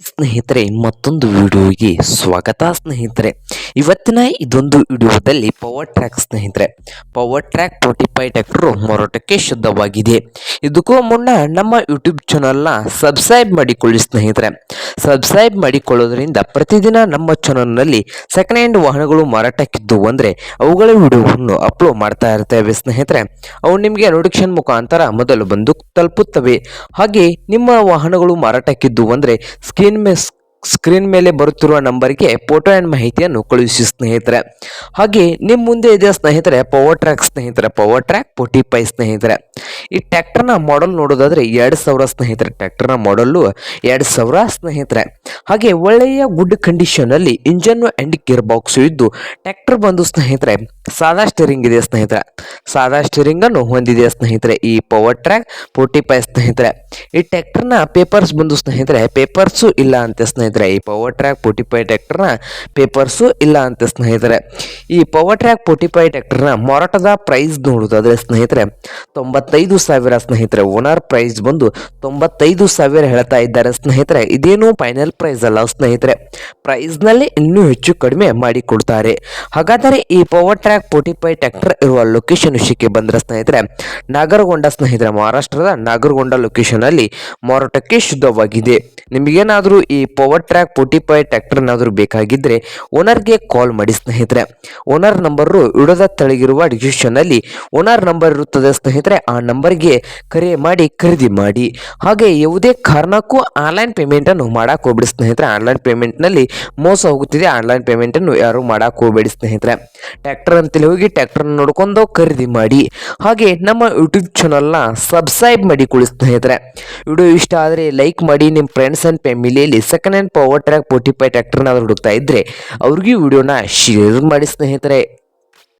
ಸ್ನೇಹಿತರೆ, ಮತ್ತೊಂದು ವಿಡಿಯೋಗೆ ಸ್ವಾಗತ ಸ್ನೇಹಿತರೆ. ಇವತ್ತಿನ ಇದೊಂದು ವಿಡಿಯೋದಲ್ಲಿ ಪವರ್ ಟ್ರ್ಯಾಕ್ ಸ್ನೇಹಿತರೆ. Power track forty five tractor ಮಾರಾಟಕ್ಕೆ ಶುದ್ಧವಾಗಿದೆ. ಇದಕ್ಕೂ ಮುನ್ನ ನಮ್ಮ ಯೂಟ್ಯೂಬ್ ಚಾನಲ್ನ ಸಬ್ಸ್ಕ್ರೈಬ್ ಮಾಡಿಕೊಳ್ಳಿ ಸ್ನೇಹಿತರೆ. ಸಬ್ಸ್ಕ್ರೈಬ್ ಮಾಡಿಕೊಳ್ಳೋದ್ರಿಂದ ಪ್ರತಿದಿನ ನಮ್ಮ ಚಾನಲ್ನಲ್ಲಿ ಸೆಕೆಂಡ್ ಹ್ಯಾಂಡ್ ವಾಹನಗಳು ಮಾರಾಟಕ್ಕಿದ್ದು ಅಂದರೆ ಅವುಗಳ ವಿಡಿಯೋವನ್ನು ಅಪ್ಲೋಡ್ ಮಾಡ್ತಾ ಇರ್ತೇವೆ ಸ್ನೇಹಿತರೆ. ಅವು ನಿಮಗೆ ನೋಟಿಫಿಕೇಶನ್ ಮುಖಾಂತರ ಮೊದಲು ಬಂದು ತಲುಪುತ್ತವೆ. ಹಾಗೆ ನಿಮ್ಮ ವಾಹನಗಳು ಮಾರಾಟಕ್ಕಿದ್ದು ಅಂದರೆ ಸ್ಕ್ರೀನ್ ಮೇ ಸ್ಕ್ರೀನ್ ಮೇಲೆ ಬರುತ್ತಿರುವ ನಂಬರ್ಗೆ ಫೋಟೋ ಆ್ಯಂಡ್ ಮಾಹಿತಿಯನ್ನು ಕಳುಹಿಸಿ ಸ್ನೇಹಿತರೆ. ಹಾಗೆ ನಿಮ್ಮ ಮುಂದೆ ಇದೆ ಸ್ನೇಹಿತರೆ ಪವರ್ ಟ್ರ್ಯಾಕ್ ಸ್ನೇಹಿತರೆ ಪವರ್ ಟ್ರ್ಯಾಕ್ ಫೈವ್ ಸ್ನೇಹಿತರೆ. ಈ ಟ್ಯಾಕ್ಟರ್ನ ಮಾಡಲ್ ನೋಡೋದಾದ್ರೆ ಎರಡು ಸಾವಿರ ಸ್ನೇಹಿತರೆ. ಟ್ಯಾಕ್ಟರ್ನ ಮಾಡಲ್ಲು ಎರಡು ಸಾವಿರ ಸ್ನೇಹಿತರೆ. ಹಾಗೆ ಒಳ್ಳೆಯ ಗುಡ್ ಕಂಡೀಷನ್ ಅಲ್ಲಿ ಇಂಜನ್ ಅಂಡ್ ಗೇರ್ ಬಾಕ್ಸ್ ಇದ್ದು ಟ್ರ್ಯಾಕ್ಟರ್ ಬಂದು ಸ್ನೇಹಿತರೆ, ಸಾದಾ ಸ್ಟೀರಿಂಗ್ ಇದೆ ಸ್ನೇಹಿತರೆ? ಸಾದಾ ಸ್ಟೀರಿಂಗ್ ಅನ್ನು ಹೊಂದಿದೆ ಸ್ನೇಹಿತರೆ ಈ ಪವರ್ ಟ್ರ್ಯಾಕ್ ಫೋರ್ಟಿ ಫೈವ್ ಸ್ನೇಹಿತರೆ. ಈ ಟ್ಯಾಕ್ಟರ್ನ ಪೇಪರ್ಸ್ ಬಂದು ಸ್ನೇಹಿತರೆ ಪೇಪರ್ಸು ಇಲ್ಲ ಅಂತೆ ಸ್ನೇಹಿತರೆ. ಈ ಪವರ್ ಟ್ರ್ಯಾಕ್ ಫೋರ್ಟಿ ಫೈವ್ ಟ್ಯಾಕ್ಟರ್ನ ಪೇಪರ್ಸು ಇಲ್ಲ ಅಂತೆ ಸ್ನೇಹಿತರೆ. ಈ ಪವರ್ ಟ್ರ್ಯಾಕ್ ಫೋರ್ಟಿ ಫೈವ್ ಟ್ಯಾಕ್ಟರ್ನ ಮಾರಾಟದ ಪ್ರೈಸ್ ನೋಡೋದಾದ್ರೆ ಸ್ನೇಹಿತರೆ, ತೊಂಬತ್ತೈದು ಸಾವಿರ ಸ್ನೇಹಿತರೆ, ಓನರ್ ಪ್ರೈಸ್ ಬಂದು ತೊಂಬತ್ತೈದು ಸಾವಿರ ಹೇಳ್ತಾ ಇದ್ದಾರೆ ಸ್ನೇಹಿತರೆ. ಇದೇನು ಫೈನಲ್ ಪ್ರೈಸ್ ಅಲ್ಲ ಸ್ನೇಹಿತರೆ. ಪ್ರೈಸ್ನಲ್ಲಿ ಇನ್ನೂ ಹೆಚ್ಚು ಕಡಿಮೆ ಮಾಡಿಕೊಡ್ತಾರೆ ಹಾಗಾದರೆ ಈ power track forty five tractor ಇರುವ ಲೊಕೇಶನ್ ವಿಷಯಕ್ಕೆ ಬಂದರೆ ಸ್ನೇಹಿತರೆ, ನಾಗರಗೊಂಡ ಸ್ನೇಹಿತರೆ, ಮಹಾರಾಷ್ಟ್ರದ ನಾಗರಗೊಂಡ ಲೊಕೇಶನ್ ಅಲ್ಲಿ ಮಾರಾಟಕ್ಕೆ ಶುದ್ಧವಾಗಿದೆ. ನಿಮಗೇನಾದರೂ ಈ power track forty five tractor ಏನಾದರೂ ಬೇಕಾಗಿದ್ದರೆ ಓನರ್ಗೆ ಕಾಲ್ ಮಾಡಿ ಸ್ನೇಹಿತರೆ. ಓನರ್ ನಂಬರು ಇಡದ ತೆಳಗಿರುವ ಅಲ್ಲಿ ಓನರ್ ನಂಬರ್ ಇರುತ್ತದೆ ಸ್ನೇಹಿತರೆ. ಆ ನಂಬರ್ಗೆ ಕರೆ ಮಾಡಿ, ಖರೀದಿ ಮಾಡಿ. ಹಾಗೆ ಯಾವುದೇ ಕಾರಣಕ್ಕೂ ಆನ್ಲೈನ್ ಪೇಮೆಂಟನ್ನು ಮಾಡಕ್ಕೆ ಹೋಗ್ಬಿಡಿ ಸ್ನೇಹಿತರೆ. ಆನ್ಲೈನ್ ಪೇಮೆಂಟ್ನಲ್ಲಿ ಮೋಸ ಹೋಗುತ್ತಿದೆ, ಆನ್ಲೈನ್ ಪೇಮೆಂಟನ್ನು ಯಾರು ಮಾಡಕ್ಕೆ ಹೋಗಬೇಡಿ ಸ್ನೇಹಿತರೆ. ಟ್ಯಾಕ್ಟರ್ ಅಂತೇಳಿ ಹೋಗಿ ಟ್ಯಾಕ್ಟರ್ನ ನೋಡ್ಕೊಂಡು ಖರೀದಿ ಮಾಡಿ. ಹಾಗೆ ನಮ್ಮ ಯೂಟ್ಯೂಬ್ ಚಾನಲ್ನ ಸಬ್ಸ್ಕ್ರೈಬ್ ಮಾಡಿಕೊಳ್ಳಿ ಸ್ನೇಹಿತರೆ. ವಿಡಿಯೋ ಇಷ್ಟ ಆದರೆ ಲೈಕ್ ಮಾಡಿ ನಿಮ್ಮ ಫ್ರೆಂಡ್ಸ್ ಆ್ಯಂಡ್ ಫ್ಯಾಮಿಲಿಯಲ್ಲಿ second hand power track forty five ಟ್ರ್ಯಾಕ್ಟರ್ನ ಹುಡುಕ್ತಾ ಇದ್ದರೆ ಅವ್ರಿಗೂ ವಿಡಿಯೋನ ಶೇರ್ ಮಾಡಿ ಸ್ನೇಹಿತರೆ.